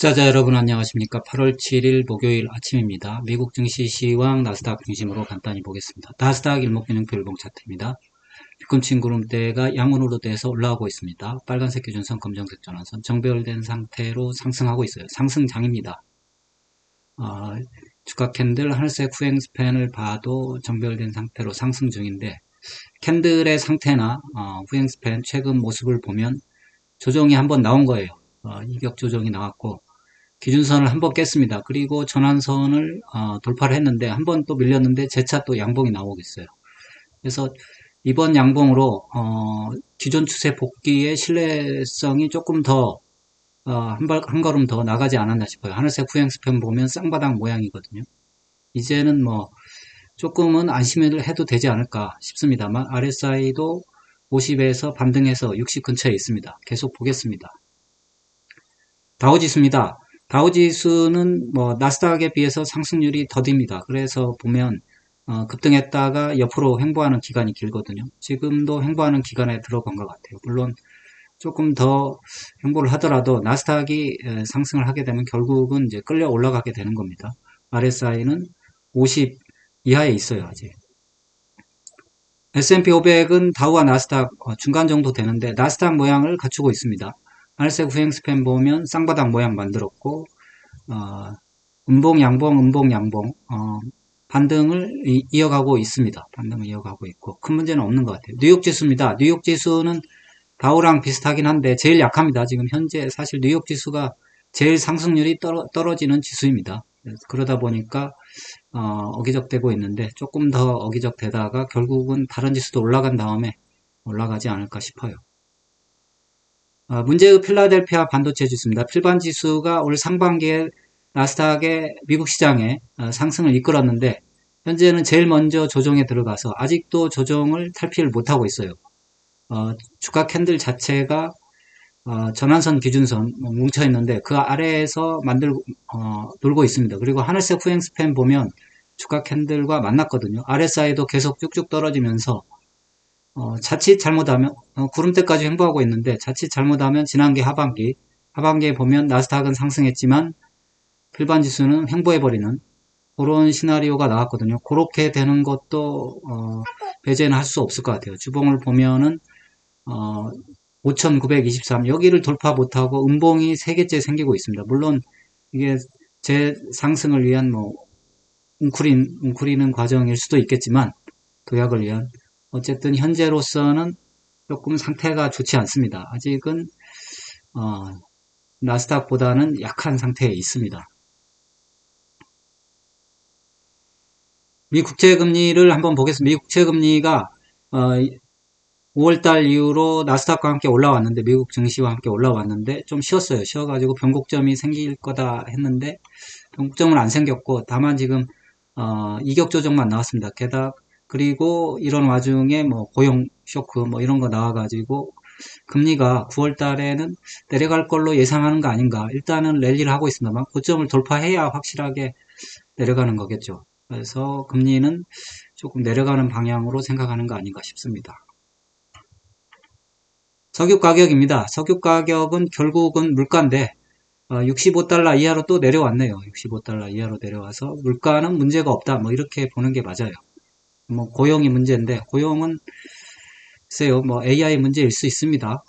투자자 여러분 안녕하십니까? 8월 7일 목요일 아침입니다. 미국 증시 시황 나스닥 중심으로 간단히 보겠습니다. 나스닥 일목균형표 일봉 차트입니다. 비꿈친 구름대가 양운으로 돼서 올라오고 있습니다. 빨간색 기준선 검정색 전환선 정배열된 상태로 상승하고 있어요. 상승장입니다. 어, 주가 캔들 하늘색 후행 스팬을 봐도 정배열된 상태로 상승 중인데 캔들의 상태나 어, 후행 스팬 최근 모습을 보면 조정이 한번 나온 거예요. 어, 이격 조정이 나왔고 기준선을 한 번 깼습니다. 그리고 전환선을 어, 돌파를 했는데 한 번 또 밀렸는데 재차 또 양봉이 나오겠어요. 그래서 이번 양봉으로 어, 기존 추세 복귀의 신뢰성이 조금 더 어, 한, 발, 한 걸음 더 나가지 않았나 싶어요. 하늘색 후행 스팸 보면 쌍바닥 모양이거든요. 이제는 뭐 조금은 안심을 해도 되지 않을까 싶습니다만 RSI도 50에서 반등해서 60 근처에 있습니다. 계속 보겠습니다. 다우지수입니다. 다우지수는 뭐 나스닥에 비해서 상승률이 더딥니다. 그래서 보면 어, 급등했다가 옆으로 횡보하는 기간이 길거든요. 지금도 횡보하는 기간에 들어간 것 같아요. 물론 조금 더 횡보를 하더라도 나스닥이 상승을 하게 되면 결국은 이제 끌려 올라가게 되는 겁니다. RSI는 50 이하에 있어요, 아직. S&P 500은 다우와 나스닥 어, 중간 정도 되는데 나스닥 모양을 갖추고 있습니다. 하늘색 후행 스팸 보면 쌍바닥 모양 만들었고 어, 음봉 양봉 음봉 양봉 어, 반등을 이, 어가고 있습니다. 반등을 이어가고 있고 큰 문제는 없는 것 같아요. 뉴욕 지수입니다. 뉴욕 지수는 다우랑 비슷하긴 한데 제일 약합니다. 지금 현재 사실 뉴욕 지수가 제일 상승률이 떨어, 지는 지수입니다. 그러다 보니까 어, 기적되고 있는데 조금 더 어기적되다가 결국은 다른 지수도 올라간 다음에 올라가지 않을까 싶어요. 어, 문제의 필라델피아 반도체 지수입니다. 필반 지수가 올 상반기에 나스닥의 미국 시장에 어, 상승을 이끌었는데 현재는 제일 먼저 조정에 들어가서 아직도 조정을 탈피를 못하고 있어요. 어, 주가 캔들 자체가 어, 전환선 기준선 뭐 뭉쳐 있는데 그 아래에서 만들고 어, 놀고 있습니다. 그리고 하늘색 후행 스팬 보면 주가 캔들과 만났거든요. RSI도 계속 쭉쭉 떨어지면서 어, 자칫 잘못하면 어, 구름대까지 횡보하고 있는데 자칫 잘못하면 지난해 하반기 하반기에 보면 나스닥은 상승했지만 필반 지수는 횡보해버리는 그런 시나리오가 나왔거든요. 그렇게 되는 것도 어, 배제는 할 수 없을 것 같아요. 주봉을 보면은 어, 5923 여기를 돌파 못하고 음봉이 3개째 생기고 있습니다. 물론 이게 제 상승을 위한 뭐 웅크린, 웅크리는 과정일 수도 있겠지만 도약을 위한 어쨌든 현재로서는 조금 상태가 좋지 않습니다. 아직은 어, 나스닥보다는 약한 상태에 있습니다. 미 국채금리를 한번 보겠습니다. 미 국채금리가 어, 5월달 이후로 나스닥과 함께 올라왔는데 미국 증시와 함께 올라왔는데 좀 쉬었어요. 쉬어가지고 변곡점이 생길 거다 했는데 변곡점은 안 생겼고 다만 지금 어, 이격 조정만 나왔습니다. 게다가 그리고 이런 와중에 뭐 고용 쇼크 뭐 이런 거 나와가지고 금리가 9월 달에는 내려갈 걸로 예상하는 거 아닌가. 일단은 랠리를 하고 있습니다만 고점을 돌파해야 확실하게 내려가는 거겠죠. 그래서 금리는 조금 내려가는 방향으로 생각하는 거 아닌가 싶습니다. 석유 가격입니다. 석유 가격은 결국은 물가인데 65달러 어, 이하로 또 내려왔네요. 65달러 이하로 내려와서 물가는 문제가 없다. 뭐 이렇게 보는 게 맞아요. 뭐 고용이 문제인데 고용은 글쎄요 뭐 AI 문제일 수 있습니다.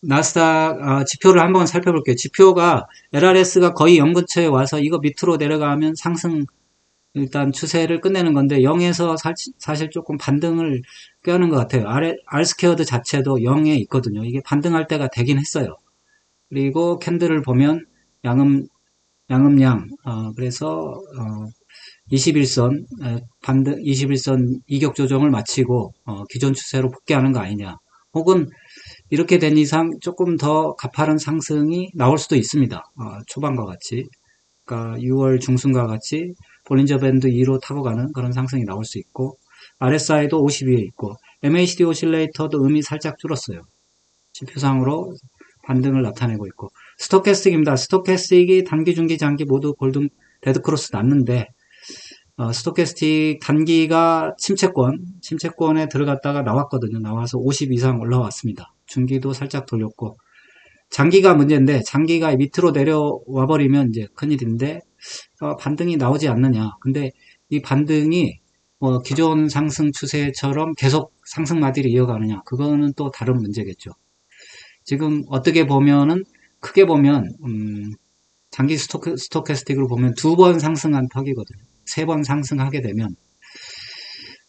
나스닥 아, 지표를 한번 살펴볼게요. 지표가 LRS가 거의 0 근처에 와서 이거 밑으로 내려가면 상승 일단 추세를 끝내는 건데 0에서 사, 실 조금 반등을 꾀하는 것 같아요. R스퀘어드 자체도 0에 있거든요. 이게 반등할 때가 되긴 했어요. 그리고 캔들을 보면 양음 양음양 어, 그래서 어, 21선 반등 21선 이격 조정을 마치고 어, 기존 추세로 복귀하는 거 아니냐. 혹은 이렇게 된 이상 조금 더 가파른 상승이 나올 수도 있습니다. 어, 초반과 같이. 그러니까 6월 중순과 같이 볼린저 밴드 2로 타고 가는 그런 상승이 나올 수 있고 RSI도 50위에 있고 MACD 오실레이터도 음이 살짝 줄었어요. 지표상으로 반등을 나타내고 있고 스토캐스틱입니다. 스토캐스틱이 단기, 중기, 장기 모두 골든 데드크로스 났는데 어, 스토캐스틱 단기가 침체권, 침체권에 들어갔다가 나왔거든요. 나와서 50 이상 올라왔습니다. 중기도 살짝 돌렸고, 장기가 문제인데, 장기가 밑으로 내려와 버리면 이제 큰일인데, 어, 반등이 나오지 않느냐. 근데 이 반등이 뭐 기존 상승 추세처럼 계속 상승 마디를 이어가느냐. 그거는 또 다른 문제겠죠. 지금 어떻게 보면은, 크게 보면, 음, 장기 스토캐, 스토캐스틱으로 보면 두 번 상승한 턱이거든요. 세 번 상승하게 되면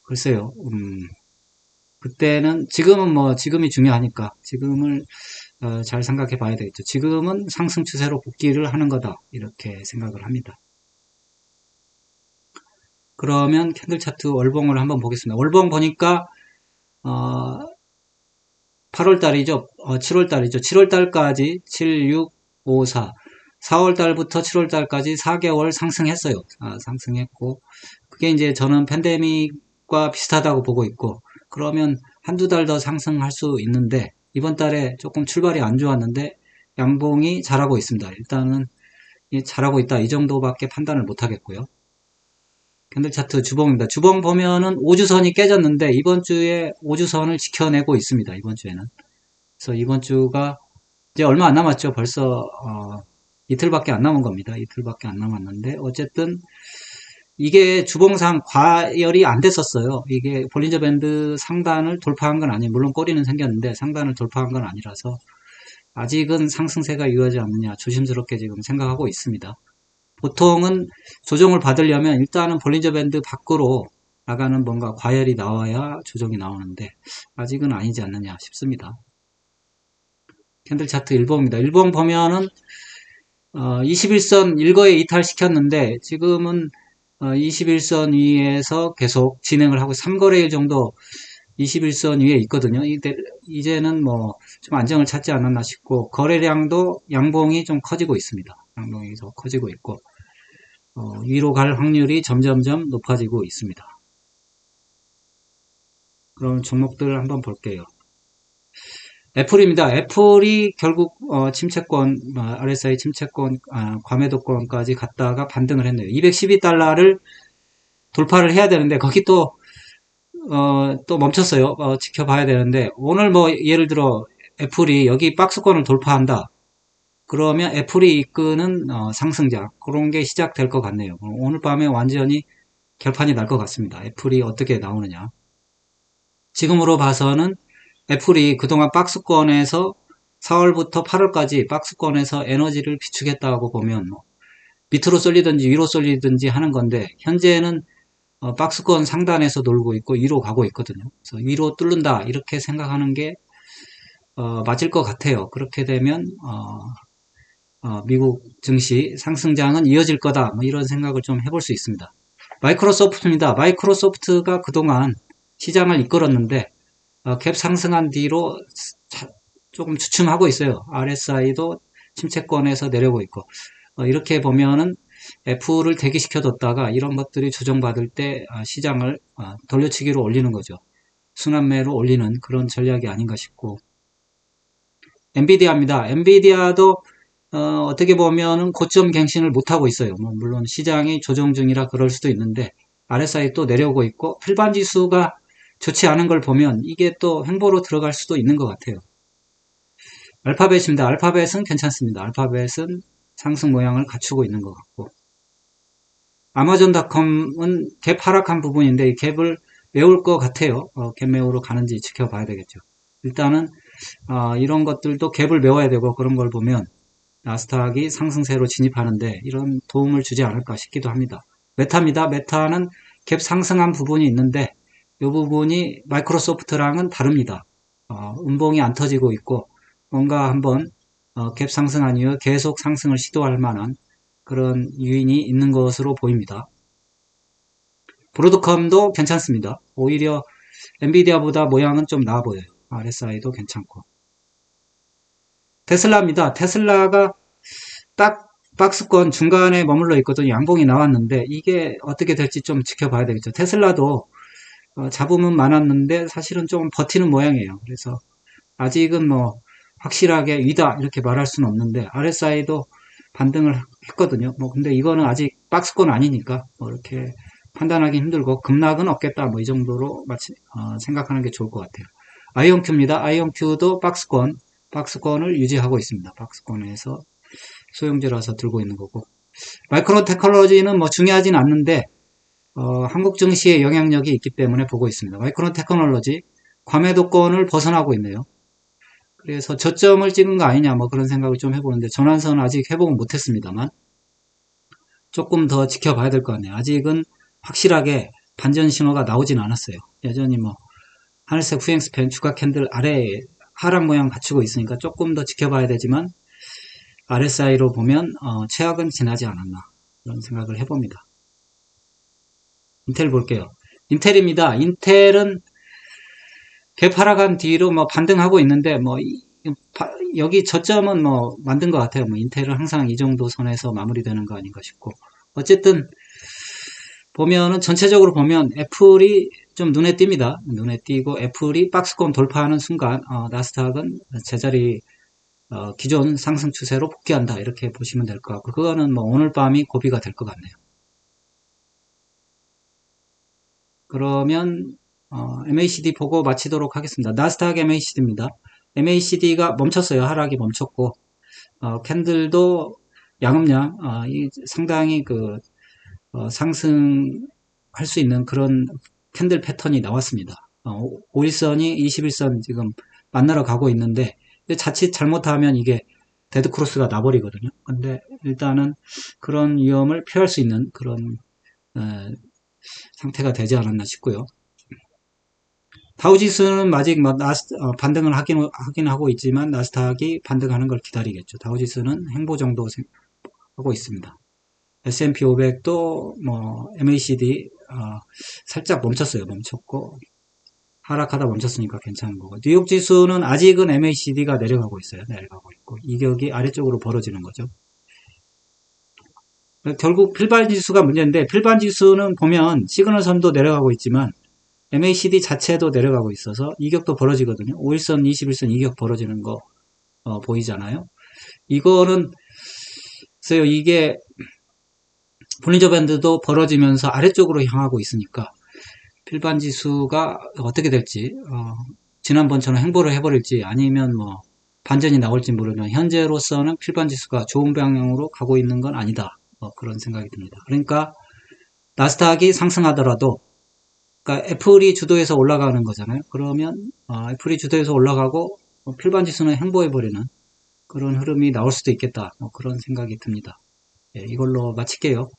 글쎄요. 음, 그때는 지금은 뭐 지금이 중요하니까 지금을 어, 잘 생각해 봐야 되겠죠. 지금은 상승 추세로 복귀를 하는 거다. 이렇게 생각을 합니다. 그러면 캔들 차트 월봉을 한번 보겠습니다. 월봉 보니까 어, 8월 달이죠. 어, 7월 달이죠. 7월 달까지 7, 6, 5, 4 4월 달부터 7월 달까지 4개월 상승했어요. 아, 상승했고, 그게 이제 저는 팬데믹과 비슷하다고 보고 있고, 그러면 한두 달 더 상승할 수 있는데, 이번 달에 조금 출발이 안 좋았는데, 양봉이 잘하고 있습니다. 일단은, 잘하고 있다. 이 정도밖에 판단을 못 하겠고요. 캔들 차트 주봉입니다. 주봉 보면은 5주선이 깨졌는데, 이번 주에 5주선을 지켜내고 있습니다. 이번 주에는. 그래서 이번 주가 이제 얼마 안 남았죠. 벌써, 어, 이틀밖에 안 남은 겁니다. 이틀밖에 안 남았는데 어쨌든 이게 주봉상 과열이 안 됐었어요. 이게 볼린저 밴드 상단을 돌파한 건 아니에요. 물론 꼬리는 생겼는데 상단을 돌파한 건 아니라서 아직은 상승세가 이어지지 않느냐 조심스럽게 지금 생각하고 있습니다. 보통은 조정을 받으려면 일단은 볼린저 밴드 밖으로 나가는 뭔가 과열이 나와야 조정이 나오는데 아직은 아니지 않느냐 싶습니다. 캔들 차트 1봉입니다. 1봉 보면은 어, 21선 일거에 이탈시켰는데 지금은 어, 21선 위에서 계속 진행을 하고 3거래일 정도 21선 위에 있거든요. 이제, 이제는 뭐 좀 안정을 찾지 않았나 싶고 거래량도 양봉이 좀 커지고 있습니다. 양봉이 더 커지고 있고 어, 위로 갈 확률이 점점점 높아지고 있습니다. 그럼 종목들 한번 볼게요. 애플입니다. 애플이 결국 어, 침체권, 어, RSI 침체권, 아, 과매도권까지 갔다가 반등을 했네요. 212달러를 돌파를 해야 되는데 거기 또 어, 또 멈췄어요. 어, 지켜봐야 되는데 오늘 뭐 예를 들어 애플이 여기 박스권을 돌파한다. 그러면 애플이 이끄는 어, 상승자 그런 게 시작될 것 같네요. 오늘 밤에 완전히 결판이 날 것 같습니다. 애플이 어떻게 나오느냐. 지금으로 봐서는 애플이 그동안 박스권에서 4월부터 8월까지 박스권에서 에너지를 비축했다고 보면 뭐 밑으로 쏠리든지 위로 쏠리든지 하는 건데 현재는 어, 박스권 상단에서 놀고 있고 위로 가고 있거든요. 그래서 위로 뚫는다 이렇게 생각하는 게 어, 맞을 것 같아요. 그렇게 되면 어, 어, 미국 증시 상승장은 이어질 거다 뭐 이런 생각을 좀 해볼 수 있습니다. 마이크로소프트입니다. 마이크로소프트가 그동안 시장을 이끌었는데 어, 갭 상승한 뒤로 조금 주춤하고 있어요. RSI도 침체권에서 내려오고 있고 어, 이렇게 보면은 F를 대기시켜뒀다가 이런 것들이 조정받을 때 아, 시장을 아, 돌려치기로 올리는 거죠. 순환매로 올리는 그런 전략이 아닌가 싶고 엔비디아입니다. 엔비디아도 어, 떻게 보면은 고점 갱신을 못하고 있어요. 뭐 물론 시장이 조정 중이라 그럴 수도 있는데 RSI 또 내려오고 있고 필반 지수가 좋지 않은 걸 보면 이게 또 횡보로 들어갈 수도 있는 것 같아요. 알파벳입니다. 알파벳은 괜찮습니다. 알파벳은 상승 모양을 갖추고 있는 것 같고 아마존닷컴은 갭 하락한 부분인데 이 갭을 메울 것 같아요. 어, 갭 메우러 가는지 지켜봐야 되겠죠. 일단은 어, 이런 것들도 갭을 메워야 되고 그런 걸 보면 나스닥이 상승세로 진입하는데 이런 도움을 주지 않을까 싶기도 합니다. 메타입니다. 메타는 갭 상승한 부분이 있는데 이 부분이 마이크로소프트랑은 다릅니다. 어, 음봉이 안 터지고 있고 뭔가 한번 어, 갭 상승한 이후 계속 상승을 시도할 만한 그런 유인이 있는 것으로 보입니다. 브로드컴도 괜찮습니다. 오히려 엔비디아보다 모양은 좀 나아 보여요. RSI도 괜찮고. 테슬라입니다. 테슬라가 딱 박스권 중간에 머물러 있거든요. 양봉이 나왔는데 이게 어떻게 될지 좀 지켜봐야 되겠죠. 테슬라도 어, 잡음은 많았는데 사실은 좀 버티는 모양이에요. 그래서 아직은 뭐 확실하게 위다 이렇게 말할 수는 없는데 RSI도 반등을 했거든요. 뭐 근데 이거는 아직 박스권 아니니까 뭐 이렇게 판단하기 힘들고 급락은 없겠다 뭐 이 정도로 마치, 어, 생각하는 게 좋을 것 같아요. 아이온큐입니다. 아이온큐도 박스권 박스권을 유지하고 있습니다. 박스권에서 소형주라서 들고 있는 거고 마이크로 테크놀로지는 뭐 중요하진 않는데 어, 한국 증시에 영향력이 있기 때문에 보고 있습니다. 마이크로 테크놀로지 과매도권을 벗어나고 있네요. 그래서 저점을 찍은 거 아니냐 뭐 그런 생각을 좀 해보는데 전환선은 아직 회복은 못했습니다만 조금 더 지켜봐야 될 것 같네요. 아직은 확실하게 반전 신호가 나오진 않았어요. 여전히 뭐 하늘색 후행스팬 주가 캔들 아래에 하락 모양 갖추고 있으니까 조금 더 지켜봐야 되지만 RSI로 보면 어, 최악은 지나지 않았나 그런 생각을 해봅니다. 인텔 볼게요. 인텔입니다. 인텔은 개파락한 뒤로 뭐 반등하고 있는데 뭐 여기 저점은 뭐 만든 것 같아요. 뭐 인텔은 항상 이 정도 선에서 마무리되는 거 아닌가 싶고 어쨌든 보면은 전체적으로 보면 애플이 좀 눈에 띕니다. 눈에 띄고 애플이 박스권 돌파하는 순간 어, 나스닥은 제자리 어, 기존 상승 추세로 복귀한다 이렇게 보시면 될 것 같고 그거는 뭐 오늘 밤이 고비가 될 것 같네요. 그러면 어, MACD 보고 마치도록 하겠습니다. 나스닥 MACD입니다. MACD가 멈췄어요. 하락이 멈췄고 어, 캔들도 양음양 어, 이 상당히 그 어, 상승할 수 있는 그런 캔들 패턴이 나왔습니다. 어, 5일선이 21선 지금 만나러 가고 있는데 자칫 잘못하면 이게 데드크로스가 나버리거든요. 근데 일단은 그런 위험을 피할 수 있는 그런 에, 상태가 되지 않았나 싶고요. 다우지수는 아직 뭐 나스, 어, 반등을 하긴, 하긴 하고 있지만 나스닥이 반등하는 걸 기다리겠죠. 다우지수는 행보 정도 생- 하고 있습니다. S&P 500도 뭐 MACD 어, 살짝 멈췄어요. 멈췄고 하락하다 멈췄으니까 괜찮은 거고 뉴욕 지수는 아직은 MACD가 내려가고 있어요. 내려가고 있고 이격이 아래쪽으로 벌어지는 거죠. 결국 필반 지수가 문제인데 필반 지수는 보면 시그널 선도 내려가고 있지만 MACD 자체도 내려가고 있어서 이격도 벌어지거든요. 5일선, 21선 이격 벌어지는 거 어, 보이잖아요. 이거는 글쎄요 이게 볼린저 밴드도 벌어지면서 아래쪽으로 향하고 있으니까 필반 지수가 어떻게 될지 어, 지난번처럼 행보를 해버릴지 아니면 뭐 반전이 나올지 모르면 현재로서는 필반 지수가 좋은 방향으로 가고 있는 건 아니다 뭐 그런 생각이 듭니다. 그러니까 나스닥이 상승하더라도 그러니까 애플이 주도해서 올라가는 거잖아요. 그러면 어, 애플이 주도해서 올라가고 뭐 필반 지수는 행보해 버리는 그런 흐름이 나올 수도 있겠다 뭐 그런 생각이 듭니다. 예, 이걸로 마칠게요.